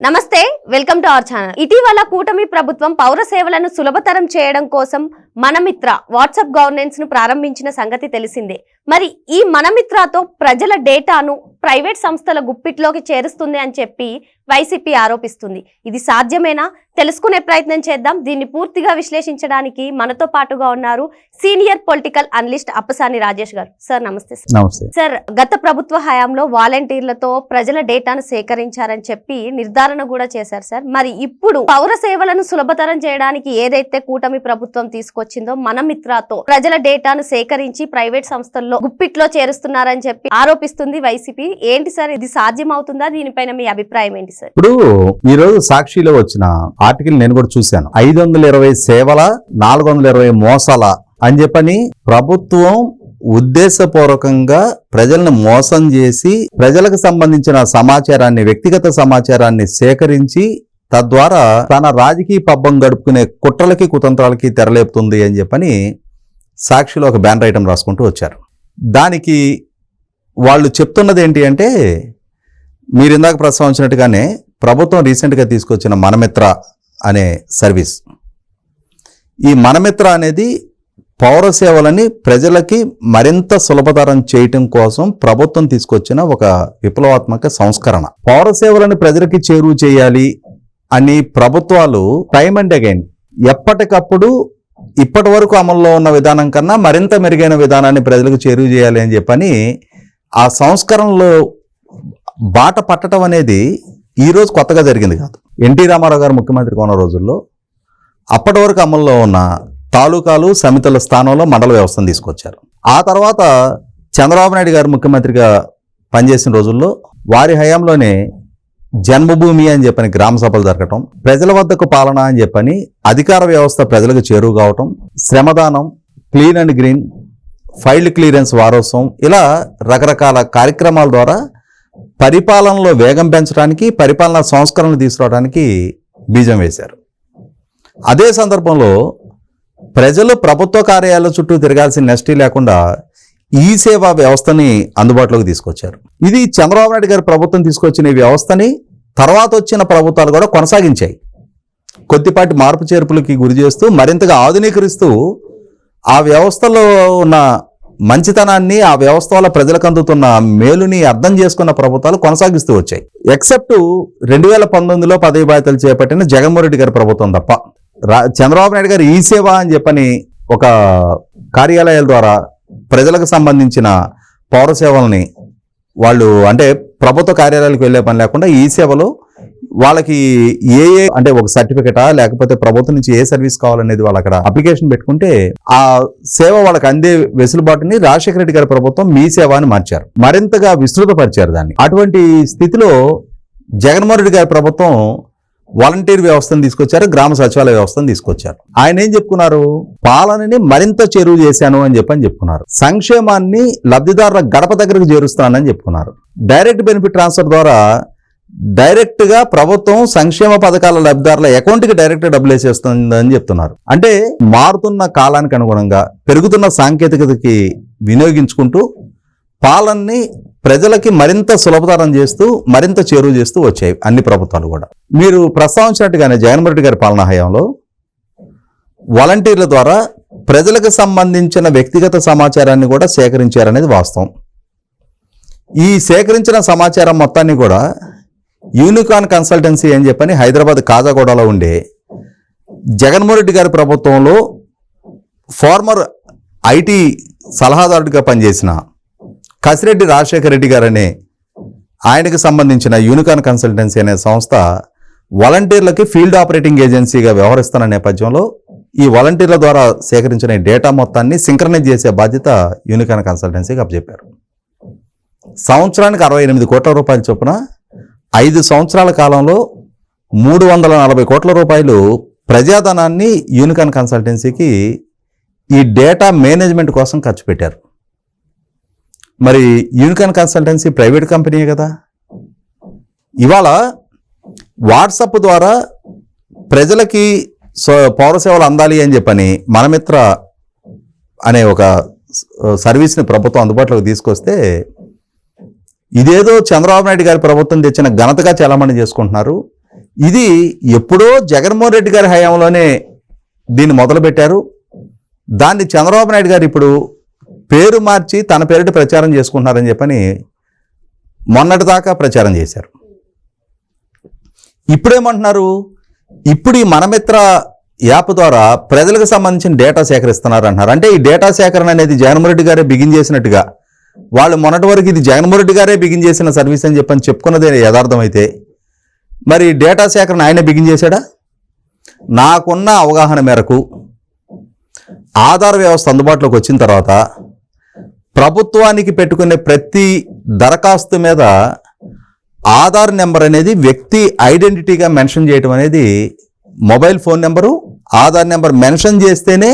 నమస్తే welcome to our channel. ఇటీవల కూటమి ప్రభుత్వం పౌర సేవలను సులభతరం చేయడం కోసం మనమిత్ర వాట్సాప్ గవర్నెన్స్ను ప్రారంభించిన సంగతి తెలిసిందే. మరి ఈ మనమిత్రతో ప్రజల డేటాను ప్రైవేట్ సంస్థల గుప్పిట్లోకి చేరుస్తుంది అని చెప్పి వైసీపీ ఆరోపిస్తుంది. ఇది సాధ్యమేనా? తెలుసుకునే ప్రయత్నం చేద్దాం. దీన్ని పూర్తిగా విశ్లేషించడానికి మనతో పాటుగా ఉన్నారు senior political analyst Appasani Rajesh garu. Sir నమస్తే సార్. నమస్తే. సార్ గత ప్రభుత్వ హయాంలో వాలంటీర్లతో ప్రజల డేటాను సేకరించారని చెప్పి నిర్ధారణ కూడా చేశారు సార్. మరి ఇప్పుడు పౌర సేవలను సులభతరం చేయడానికి ఏదైతే కూటమి ప్రభుత్వం తీసుకొచ్చిందో మన మిత్రాతో ప్రజల డేటాను సేకరించి ప్రైవేట్ సంస్థల్లో గుప్పిట్లో చేరుస్తున్నారని చెప్పి ఆరోపిస్తుంది వైసీపీ. ఏంటి సార్? ఇది సాధ్యం అవుతుందా దీనిపైన మీ అభిప్రాయం ఏంటి సార్? ఇప్పుడు ఈ రోజు సాక్షిలో వచ్చిన ఆర్టికల్ నేను కూడా చూశాను. ఐదు వందల ఇరవై సేవల నాలుగు వందల ఇరవై మోసాల అని చెప్పని ప్రభుత్వం ఉద్దేశపూర్వకంగా ప్రజలను మోసం చేసి ప్రజలకు సంబంధించిన సమాచారాన్ని వ్యక్తిగత సమాచారాన్ని సేకరించి తద్వారా తన రాజకీయ పబ్బం గడుపుకునే కుట్రలకి కుతంత్రాలకి తెరలేపుతుంది అని చెప్పని సాక్షిలో ఒక బ్యానర్ ఐటమ్ రాసుకుంటూ వచ్చారు. దానికి వాళ్ళు చెప్తున్నది ఏంటి అంటే మీరు ఇందాక ప్రస్తావించినట్టుగానే ప్రభుత్వం రీసెంట్గా తీసుకొచ్చిన మనమిత్ర అనే సర్వీస్. ఈ మనమిత్ర అనేది పౌర సేవలని ప్రజలకి మరింత సులభతరం చేయటం కోసం ప్రభుత్వం తీసుకొచ్చిన ఒక విప్లవాత్మక సంస్కరణ. పౌర సేవలను ప్రజలకి చేరువ చేయాలి అని ప్రభుత్వాలు టైం అండ్ అగైన్ ఎప్పటికప్పుడు ఇప్పటి వరకు అమల్లో ఉన్న విధానం కన్నా మరింత మెరుగైన విధానాన్ని ప్రజలకు చేరువ చేయాలి అని చెప్పని ఆ సంస్కరణలో బాట పట్టడం అనేది ఈ రోజు కొత్తగా జరిగింది కాదు. ఎన్టీ రామారావు గారు ముఖ్యమంత్రిగా ఉన్న రోజుల్లో అప్పటి వరకు అమల్లో ఉన్న తాలూకాలు సమితుల స్థానంలో మండల వ్యవస్థను తీసుకొచ్చారు. ఆ తర్వాత చంద్రబాబు నాయుడు గారు ముఖ్యమంత్రిగా పనిచేసిన రోజుల్లో వారి హయాంలోనే జన్మభూమి అని చెప్పని గ్రామ సభలు జరగటం ప్రజల వద్దకు పాలన అని చెప్పని అధికార వ్యవస్థ ప్రజలకు చేరువు కావటం శ్రమదానం clean and green field clearance వారోత్సవం ఇలా రకరకాల కార్యక్రమాల ద్వారా పరిపాలనలో వేగం పెంచడానికి పరిపాలనా సంస్కరణలు తీసుకురావడానికి బీజం వేశారు. అదే సందర్భంలో ప్రజలు ప్రభుత్వ కార్యాలయాల చుట్టూ తిరగాల్సిన నెస్టీ లేకుండా ఈ సేవా వ్యవస్థని అందుబాటులోకి తీసుకొచ్చారు. ఇది చంద్రబాబు నాయుడు గారి ప్రభుత్వం తీసుకొచ్చిన వ్యవస్థని తర్వాత వచ్చిన ప్రభుత్వాలు కూడా కొనసాగించాయి. కొద్దిపాటి మార్పు చేర్పులకి గురి చేస్తూ మరింతగా ఆధునీకరిస్తూ ఆ వ్యవస్థలో ఉన్న మంచితనాన్ని ఆ వ్యవస్థ వల్ల ప్రజలకు అందుతున్న మేలుని అర్థం చేసుకున్న ప్రభుత్వాలు కొనసాగిస్తూ వచ్చాయి. ఎక్సెప్ట్ రెండు వేల పంతొమ్మిదిలో పదవి బాధ్యతలు చేపట్టిన జగన్మోహన్ రెడ్డి గారి ప్రభుత్వం తప్ప. రా చంద్రబాబు నాయుడు గారు ఈ సేవ అని చెప్పని ఒక కార్యాలయాల ద్వారా ప్రజలకు సంబంధించిన పౌర సేవల్ని వాళ్ళు అంటే ప్రభుత్వ కార్యాలయాలకు వెళ్ళే పని లేకుండా ఈ సేవలు వాళ్ళకి ఏ ఏ అంటే ఒక సర్టిఫికేటా లేకపోతే ప్రభుత్వం నుంచి ఏ సర్వీస్ కావాలనేది వాళ్ళు అక్కడ అప్లికేషన్ పెట్టుకుంటే ఆ సేవ వాళ్ళకి అందే వెసులుబాటుని రాజశేఖర రెడ్డి గారి ప్రభుత్వం మీ సేవ అని మార్చారు. మరింతగా విస్తృతపరిచారు దాన్ని. అటువంటి స్థితిలో జగన్మోహన్ రెడ్డి గారి ప్రభుత్వం వాలంటీర్ వ్యవస్థను తీసుకొచ్చారు గ్రామ సచివాలయ వ్యవస్థను తీసుకొచ్చారు. ఆయన ఏం చెప్పుకున్నారు? పాలనని మరింత చేరువ చేశాను అని చెప్పని చెప్పుకున్నారు. సంక్షేమాన్ని లబ్ధిదారుల గడప దగ్గరకు చేరుస్తానని చెప్పుకున్నారు. డైరెక్ట్ బెనిఫిట్ ట్రాన్స్ఫర్ ద్వారా డైరెక్ట్గా ప్రభుత్వం సంక్షేమ పథకాల లబ్ధిదారుల అకౌంట్కి డైరెక్ట్ డబ్బులు వేసేస్తుందని చెప్తున్నారు. అంటే మారుతున్న కాలానికి అనుగుణంగా పెరుగుతున్న సాంకేతికతకి వినియోగించుకుంటూ పాలనని ప్రజలకి మరింత సులభతరం చేస్తూ మరింత చేరువ చేస్తూ వచ్చాయి అన్ని ప్రభుత్వాలు కూడా. మీరు ప్రస్తావించినట్టుగానే జగన్మోహన్ రెడ్డి గారి పాలనా హయాంలో వాలంటీర్ల ద్వారా ప్రజలకు సంబంధించిన వ్యక్తిగత సమాచారాన్ని కూడా సేకరించారనేది వాస్తవం. ఈ సేకరించిన సమాచారం మొత్తాన్ని కూడా యూనికాన్ కన్సల్టెన్సీ అని చెప్పని హైదరాబాద్ కాజాగూడలో ఉండే జగన్మోహన్ రెడ్డి గారి ప్రభుత్వంలో ఫార్మర్ ఐటీ సలహాదారుడిగా పనిచేసిన కసిరెడ్డి రాజశేఖర రెడ్డి గారనే ఆయనకు సంబంధించిన యూనికాన్ కన్సల్టెన్సీ అనే సంస్థ వాలంటీర్లకి ఫీల్డ్ ఆపరేటింగ్ ఏజెన్సీగా వ్యవహరిస్తున్న నేపథ్యంలో ఈ వాలంటీర్ల ద్వారా సేకరించిన డేటా మొత్తాన్ని సింక్రనైజ్ చేసే బాధ్యత యూనికాన్ కన్సల్టెన్సీకి అప్పచెప్పారు. సంవత్సరానికి అరవై ఎనిమిది కోట్ల రూపాయల చొప్పున ఐదు సంవత్సరాల కాలంలో మూడు వందల నలభై కోట్ల రూపాయలు ప్రజాధనాన్ని యూనికాన్ కన్సల్టెన్సీకి ఈ డేటా మేనేజ్మెంట్ కోసం ఖర్చు పెట్టారు. మరి యూనికాన్ కన్సల్టెన్సీ ప్రైవేట్ కంపెనీయే కదా? ఇవాళ వాట్సప్ ద్వారా ప్రజలకి సో పౌర సేవలు అందాలి అని చెప్పని మనమిత్ర అనే ఒక సర్వీస్ని ప్రభుత్వం అందుబాటులోకి తీసుకొస్తే ఇదేదో చంద్రబాబు నాయుడు గారి ప్రభుత్వం తెచ్చిన ఘనతగా చలామణి చేసుకుంటున్నారు. ఇది ఎప్పుడో జగన్మోహన్ రెడ్డి గారి హయాంలోనే దీన్ని మొదలుపెట్టారు. దాన్ని చంద్రబాబు నాయుడు గారు ఇప్పుడు పేరు మార్చి తన పేరిట ప్రచారం చేసుకుంటున్నారని చెప్పని మొన్నటిదాకా ప్రచారం చేశారు. ఇప్పుడేమంటున్నారు? ఇప్పుడు ఈ మనమిత్ర యాప్ ద్వారా ప్రజలకు సంబంధించిన డేటా సేకరిస్తున్నారు అంటున్నారు అంటే ఈ డేటా సేకరణ అనేది జగన్మోహన్ రెడ్డి గారే బిగిన్ చేసినట్టుగా వాళ్ళు మొన్నటి వరకు ఇది జగన్మోహన్ రెడ్డి గారే బిగిన్ చేసిన సర్వీస్ అని చెప్పని చెప్పుకున్నదే యథార్థమైతే మరి డేటా సేకరణ ఆయన బిగిన్ చేశాడా? నాకున్న అవగాహన మేరకు ఆధార్ వ్యవస్థ అందుబాటులోకి వచ్చిన తర్వాత ప్రభుత్వానికి పెట్టుకునే ప్రతి దరఖాస్తు మీద ఆధార్ నెంబర్ అనేది వ్యక్తి ఐడెంటిటీగా మెన్షన్ చేయడం అనేది mobile phone number Aadhaar number mention చేస్తేనే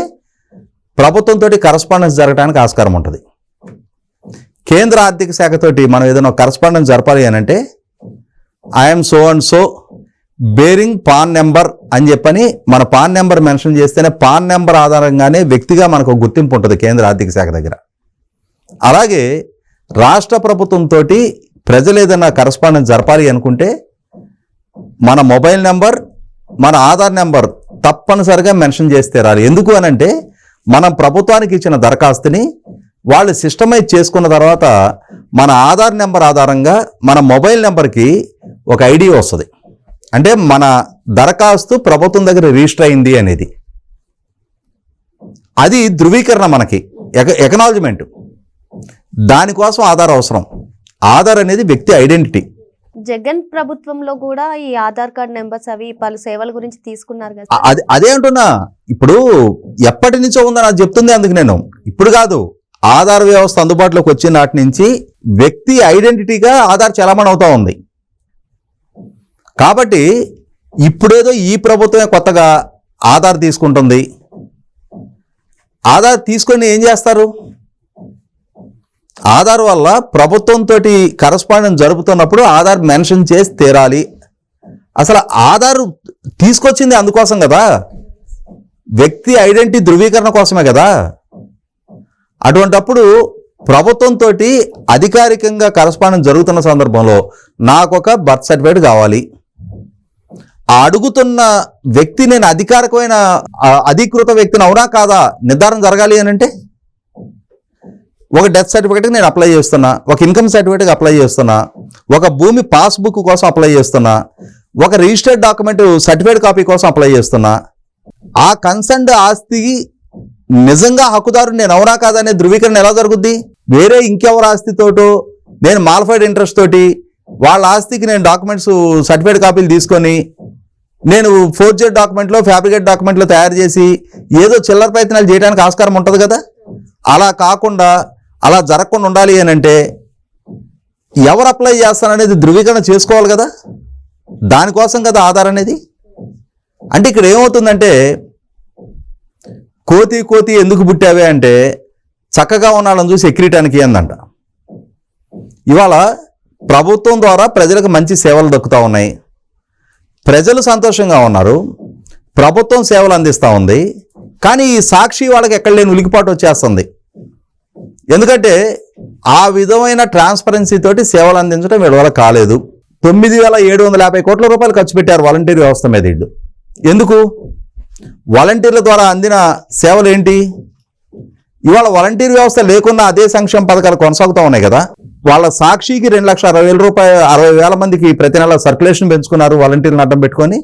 ప్రభుత్వంతో కరస్పాండెన్స్ జరగడానికి ఆస్కారం ఉంటుంది. కేంద్ర ఆర్థిక శాఖతోటి మనం ఏదైనా కరస్పాండెన్స్ జరపాలి అని అంటే I'm so and so bearing PAN number అని చెప్పని మన పాన్ నెంబర్ మెన్షన్ చేస్తేనే పాన్ నెంబర్ ఆధారంగానే వ్యక్తిగా మనకు గుర్తింపు ఉంటుంది కేంద్ర ఆర్థిక శాఖ దగ్గర. అలాగే రాష్ట్ర ప్రభుత్వంతో ప్రజలు ఏదైనా కరస్పాండెన్స్ జరపాలి అనుకుంటే మన మొబైల్ నెంబర్ మన ఆధార్ నెంబర్ తప్పనిసరిగా మెన్షన్ చేస్తే రాలి ఎందుకు అనంటే మనం ప్రభుత్వానికి ఇచ్చిన దరఖాస్తుని వాళ్ళు సిస్టమైజ్ చేసుకున్న తర్వాత మన ఆధార్ నెంబర్ ఆధారంగా మన మొబైల్ నెంబర్కి ఒక ఐడి వస్తుంది. అంటే మన దరఖాస్తు ప్రభుత్వం దగ్గర రిజిస్టర్ అయింది అనేది. అది ధృవీకరణ మనకి. ఎక ఎకనాలజ్మెంట్ దానికోసం ఆధార్ అవసరం. ఆధార్ అనేది వ్యక్తి ఐడెంటిటీ. జగన్ ప్రభుత్వంలో కూడా ఈ ఆధార్ కార్డ్ నెంబర్స్ అవి పలు సేవల గురించి తీసుకున్నారు కదా అది అదే అంటున్నా. ఇప్పుడు ఎప్పటి నుంచో ఉందని అది చెప్తుంది అందుకు నేను. ఇప్పుడు కాదు. ఆధార్ వ్యవస్థ అందుబాటులోకి వచ్చిన నాటి నుంచి వ్యక్తి ఐడెంటిటీగా ఆధార్ చలామణి అవుతా ఉంది. కాబట్టి ఇప్పుడేదో ఈ ప్రభుత్వమే కొత్తగా ఆధార్ తీసుకుంటుంది. ఆధార్ తీసుకొని ఏం చేస్తారు? ఆధార్ వల్ల ప్రభుత్వంతో కరస్పాండెన్స్ జరుపుతున్నప్పుడు ఆధార్ మెన్షన్ చేసి తీరాలి. అసలు ఆధార్ తీసుకొచ్చింది అందుకోసం కదా? వ్యక్తి ఐడెంటిటీ ధృవీకరణ కోసమే కదా? అటువంటప్పుడు ప్రభుత్వంతో అధికారికంగా కరస్పాండెన్స్ జరుగుతున్న సందర్భంలో నాకు ఒక బర్త్ సర్టిఫికేట్ కావాలి. ఆ అడుగుతున్న వ్యక్తి నేను అధికారికమైన అధికృత వ్యక్తిని అవునా కాదా? నిర్ధారణ జరగాలి అని అంటే ఒక డెత్ సర్టిఫికేట్కి నేను అప్లై చేస్తున్నా ఒక ఇన్కమ్ సర్టిఫికేట్కి అప్లై చేస్తున్నా ఒక భూమి పాస్బుక్ కోసం అప్లై చేస్తున్నా ఒక రిజిస్టర్డ్ డాక్యుమెంట్ సర్టిఫికేట్ కాపీ కోసం అప్లై చేస్తున్నా. ఆ కన్సర్న్డ్ ఆస్తి నిజంగా హక్కుదారు నేను అవునా కాదనే ధృవీకరణ ఎలా జరుగుద్ది? వేరే ఇంకెవరి ఆస్తితోటో నేను మాల్ఫైడ్ ఇంట్రెస్ట్ తోటి వాళ్ళ ఆస్తికి నేను డాక్యుమెంట్స్ సర్టిఫికేట్ కాపీలు తీసుకొని నేను ఫోర్జెడ్ డాక్యుమెంట్లో ఫ్యాబ్రికేట్ డాక్యుమెంట్లో తయారు చేసి ఏదో చిల్లర ప్రయత్నాలు చేయడానికి ఆస్కారం ఉంటుంది కదా? అలా కాకుండా అలా జరగకుండా ఉండాలి అని అంటే ఎవరు అప్లై చేస్తారనేది ధృవీకరణ చేసుకోవాలి కదా? దానికోసం కదా ఆధార్ అనేది? అంటే ఇక్కడ ఏమవుతుందంటే కోతి కోతి ఎందుకు పుట్టావే అంటే చక్కగా ఉన్నాళ్ళని చూసి ఎక్కిరీటానికి అందంట ఇవాళ ప్రభుత్వం ద్వారా ప్రజలకు మంచి సేవలు దక్కుతూ ఉన్నాయి. ప్రజలు సంతోషంగా ఉన్నారు. ప్రభుత్వం సేవలు అందిస్తూ ఉంది. కానీ ఈ సాక్షి వాళ్ళకి ఎక్కడ లేని ఉలికిపాటు వచ్చేస్తుంది. ఎందుకంటే ఆ విధమైన ట్రాన్స్పరెన్సీ తోటి సేవలు అందించడం వీళ్ళ వల్ల కాలేదు. తొమ్మిది వేల ఏడు వందల యాభై కోట్ల రూపాయలు ఖర్చు పెట్టారు వాలంటీర్ వ్యవస్థ మీద వీళ్ళు. ఎందుకు? వాలంటీర్ల ద్వారా అందిన సేవలు ఏంటి? ఇవాళ వాలంటీర్ వ్యవస్థ లేకున్నా అదే సంక్షేమ పథకాలు కొనసాగుతూ ఉన్నాయి కదా. వాళ్ళ సాక్షికి రెండు లక్షల అరవై వేల రూపాయలు అరవై వేల మందికి ప్రతి నెల సర్క్యులేషన్ పెంచుకున్నారు వాలంటీర్లను అడ్డం పెట్టుకొని.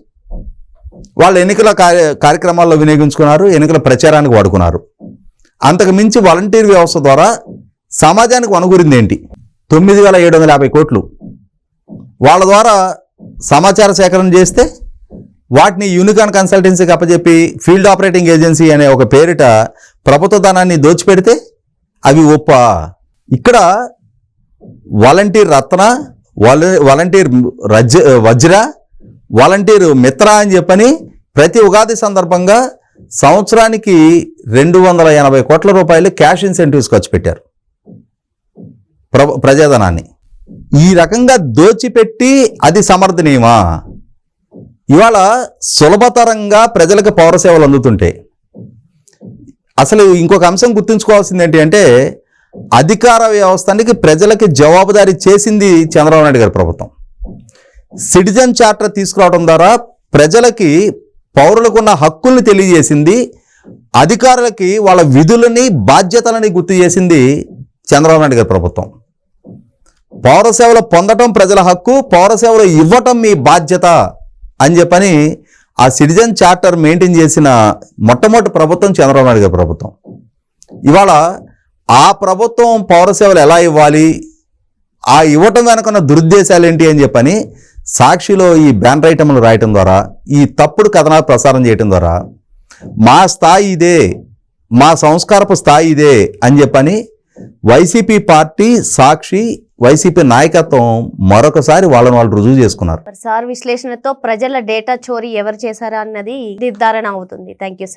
వాళ్ళ ఎన్నికల కార్య కార్యక్రమాల్లో వినియోగించుకున్నారు ఎన్నికల ప్రచారానికి వాడుకున్నారు. అంతకు మించి వాలంటీర్ వ్యవస్థ ద్వారా సమాజానికి వనగూరింది ఏంటి? తొమ్మిది వేల ఏడు వందల యాభై కోట్లు. వాళ్ళ ద్వారా సమాచార సేకరణ చేస్తే వాటిని యూనికాన్ కన్సల్టెన్సీకి అప్పచెప్పి ఫీల్డ్ ఆపరేటింగ్ ఏజెన్సీ అనే ఒక పేరిట ప్రభుత్వ ధనాన్ని దోచిపెడితే అవి ఒప్ప. ఇక్కడ వాలంటీర్ రత్న వాల వాలంటీర్ రజ వజ్ర వాలంటీర్ మిత్ర అని చెప్పని ప్రతి ఉగాది సందర్భంగా సంవత్సరానికి రెండు వందల ఎనభై కోట్ల రూపాయలు క్యాష్ ఇన్సెంటివ్స్ ఖర్చు పెట్టారు. ప్ర ప్రజాధనాన్ని. ఈ రకంగా దోచిపెట్టి అది సమర్థనీయమా? ఇవాళ సులభతరంగా ప్రజలకు పౌర సేవలు అందుతుంటే అసలు ఇంకొక అంశం గుర్తుంచుకోవాల్సింది ఏంటి అంటే అధికార వ్యవస్థానికి ప్రజలకి జవాబుదారీ చేసింది చంద్రబాబు నాయుడు గారి ప్రభుత్వం. సిటిజన్ చార్టర్ తీసుకురావడం ద్వారా ప్రజలకి పౌరులకు ఉన్న హక్కుల్ని తెలియజేసింది అధికారులకి వాళ్ళ విధులని బాధ్యతలని గుర్తు చేసింది చంద్రబాబు నాయుడు గారి ప్రభుత్వం. పౌర సేవలు పొందటం ప్రజల హక్కు పౌర సేవలు ఇవ్వటం మీ బాధ్యత అని చెప్పని ఆ సిటిజన్ చార్టర్ మెయింటైన్ చేసిన మొట్టమొదటి ప్రభుత్వం చంద్రబాబు నాయుడు గారి ప్రభుత్వం. ఇవాళ ఆ ప్రభుత్వం పౌర సేవలు ఎలా ఇవ్వాలి? ఆ ఇవ్వటం వెనకున్న దురుద్దేశాలు ఏంటి అని చెప్పని సాక్షిలో ఈ బ్యానర్ ఐటమ్లు రాయటం ద్వారా ఈ తప్పుడు కథనాలు ప్రసారం చేయటం ద్వారా మా స్థాయి ఇదే మా సంస్కారపు స్థాయి ఇదే అని చెప్పని వైసీపీ పార్టీ సాక్షి వైసీపీ నాయకత్వం మరొకసారి వాళ్ళని వాళ్ళు రుజువు చేసుకున్నారు. సార్ విశ్లేషణతో ప్రజల డేటా చోరీ ఎవరు చేశారా అన్నది నిర్ధారణ అవుతుంది. Thank you sir.